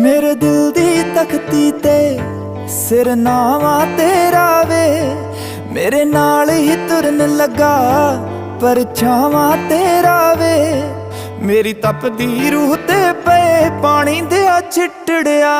ਮੇਰੇ ਦਿਲ ਦੀ ਤਖਤੀ ਤੇ ਸਿਰ ਨਾਵਾ ਤੇਰਾ ਵੇ ਮੇਰੇ ਨਾਲ ਹੀ ਤੁਰਨ ਲੱਗਾ ਪਰਛਾਵਾਂ ਤੇਰਾ ਵੇ ਮੇਰੀ ਤਪਦੀ ਰੂਹ ਤੇ ਪਏ ਪਾਣੀ ਦੇ ਛਿੱਟੜਿਆ।